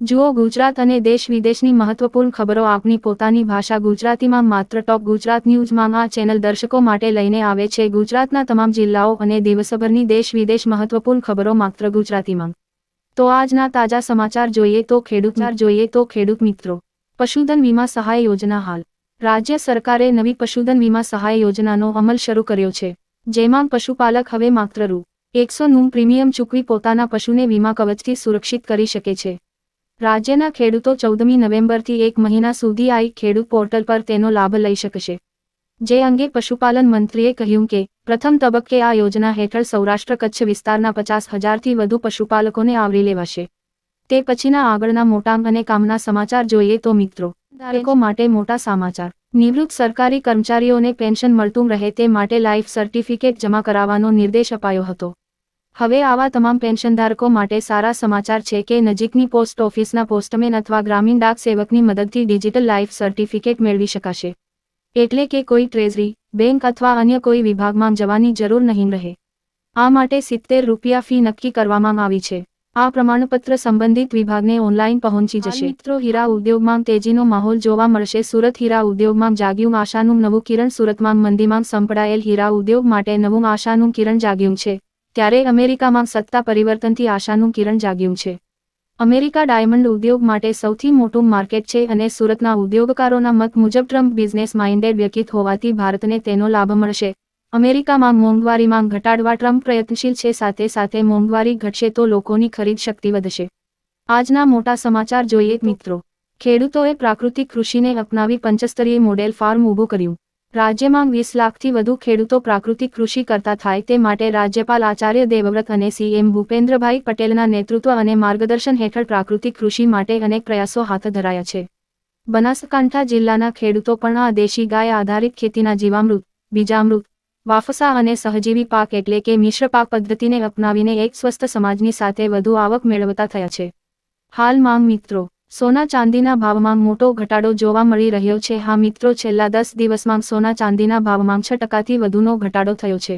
જુઓ ગુજરાત અને દેશ વિદેશની મહત્વપૂર્ણ ખબરો આપની પોતાની ભાષા ગુજરાતીમાં માત્ર ટોપ ગુજરાત ન્યૂઝમાં આ ચેનલ દર્શકો માટે લઈને આવે છે. ગુજરાતના તમામ જિલ્લાઓ અને દિવસભરની દેશ વિદેશ મહત્વપૂર્ણ ખબરો માત્ર ગુજરાતીમાં. તો આજના તાજા સમાચાર જોઈએ તો ખેડૂતચાર જોઈએ તો ખેડૂત મિત્રો. પશુધન વીમા સહાય યોજના હાલ. રાજ્ય સરકારે નવી પશુધન વીમા સહાય યોજનાનો અમલ શરૂ કર્યો છે. જેમાં પશુપાલક હવે માત્ર રૂ. એકસો નું પ્રીમિયમ ચૂકવી પોતાના પશુને વીમા કવચથી સુરક્ષિત કરી શકે છે. રાજ્યના ખેડૂતો ચૌદમી નવેમ્બરથી એક મહિના સુધી આઈ ખેડૂત પોર્ટલ પર તેનો લાભ લઈ શકશે. જે અંગે પશુપાલન મંત્રીએ કહ્યું કે, પ્રથમ તબક્કે આ યોજના હેઠળ સૌરાષ્ટ્ર કચ્છ વિસ્તારના પચાસ હજારથી વધુ પશુપાલકોને આવરી લેવાશે. તે પછીના આગળના મોટા અને કામના સમાચાર જોઈએ તો મિત્રો, ધારકો માટે મોટા સમાચાર. નિવૃત્ત સરકારી કર્મચારીઓને પેન્શન મળતું રહે તે માટે લાઈફ સર્ટિફિકેટ જમા કરાવવાનો નિર્દેશ અપાયો હતો. હવે આવા તમામ પેન્શનધારકો માટે સારા સમાચાર છે કે નજીકની પોસ્ટ ઓફિસના પોસ્ટમેન અથવા ગ્રામીણ ડાક સેવકની મદદથી ડિજિટલ લાઈફ સર્ટિફિકેટ મેળવી શકાશે. એટલે કે કોઈ ટ્રેઝરી, બેંક અથવા અન્ય કોઈ વિભાગમાં જવાની જરૂર નહીં રહે. આ માટે સિત્તેર રૂપિયા ફી નક્કી કરવામાં આવી છે. આ પ્રમાણપત્ર સંબંધિત વિભાગને ઓનલાઈન પહોંચી જશે. મિત્રો હીરા ઉદ્યોગમાં તેજીનો માહોલ જોવા મળશે. સુરત હીરા ઉદ્યોગમાં જાગ્યું આશાનું નવું કિરણ, સુરતમાં મંદીમાં સંપડાયેલ હીરા ઉદ્યોગ માટે નવું આશાનું કિરણ જાગ્યું છે. ત્યારે અમેરિકામાં સત્તા પરિવર્તનથી આશાનું કિરણ જાગ્યું છે. અમેરિકા ડાયમંડ ઉદ્યોગ માટે સૌથી મોટું માર્કેટ છે અને સુરતના ઉદ્યોગકારોના મત મુજબ ટ્રમ્પ બિઝનેસ માઇન્ડેડ વ્યક્તિત હોવાથી ભારતને તેનો લાભ મળશે. અમેરિકામાં મોંઘવારીમાં ઘટાડવા ટ્રમ્પ પ્રયત્નશીલ છે, સાથે સાથે મોંઘવારી ઘટશે તો લોકોની ખરીદ શક્તિ વધશે. આજના મોટા સમાચાર જોઈએ મિત્રો. ખેડૂતોએ પ્રાકૃતિક કૃષિને અપનાવી પંચસ્તરીય મોડેલ ફાર્મ ઊભું કર્યું. રાજ્યમાં વીસ લાખથી વધુ ખેડૂતો પ્રાકૃતિક કૃષિ કરતા થાય તે માટે રાજ્યપાલ આચાર્ય દેવવ્રત અને સીએમ ભૂપેન્દ્રભાઈ પટેલના નેતૃત્વ અને માર્ગદર્શન હેઠળ પ્રાકૃતિક કૃષિ માટે અનેક પ્રયાસો હાથ ધરાયા છે. બનાસકાંઠા જિલ્લાના ખેડૂતો પણ આ દેશી ગાય આધારિત ખેતીના જીવામૃત, બીજામૃત, વાફસા અને સહજીવી પાક એટલે કે મિશ્ર પાક પદ્ધતિને અપનાવીને એક સ્વસ્થ સમાજની સાથે વધુ આવક મેળવતા થયા છે. હાલ માંગ મિત્રો સોના ચાંદીના ભાવમાં મોટો ઘટાડો જોવા મળી રહ્યો છે. હા મિત્રો, છેલ્લા દસ દિવસમાં સોના ચાંદીના ભાવમાં છ ટકાથી વધુનો ઘટાડો થયો છે.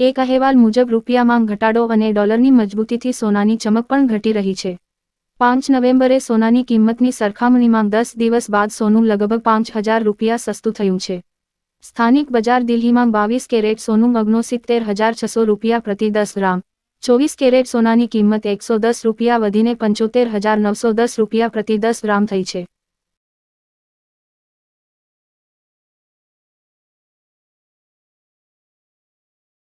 એક અહેવાલ મુજબ રૂપિયામાં ઘટાડો અને ડોલરની મજબૂતીથી સોનાની ચમક પણ ઘટી રહી છે. પાંચ નવેમ્બરે સોનાની કિંમતની સરખામણીમાં દસ દિવસ બાદ સોનું લગભગ પાંચ હજાર રૂપિયા સસ્તું થયું છે. સ્થાનિક બજાર દિલ્હીમાં બાવીસ કેરેટ સોનું મગનો સિત્તેર હજાર છસો રૂપિયા પ્રતિ દસ ગ્રામ. ચોવીસ કેરેટ સોનાની કિંમત એકસો દસ રૂપિયા વધીને પંચોતેર હજાર નવસો દસ રૂપિયા પ્રતિ દસ ગ્રામ થઈ છે.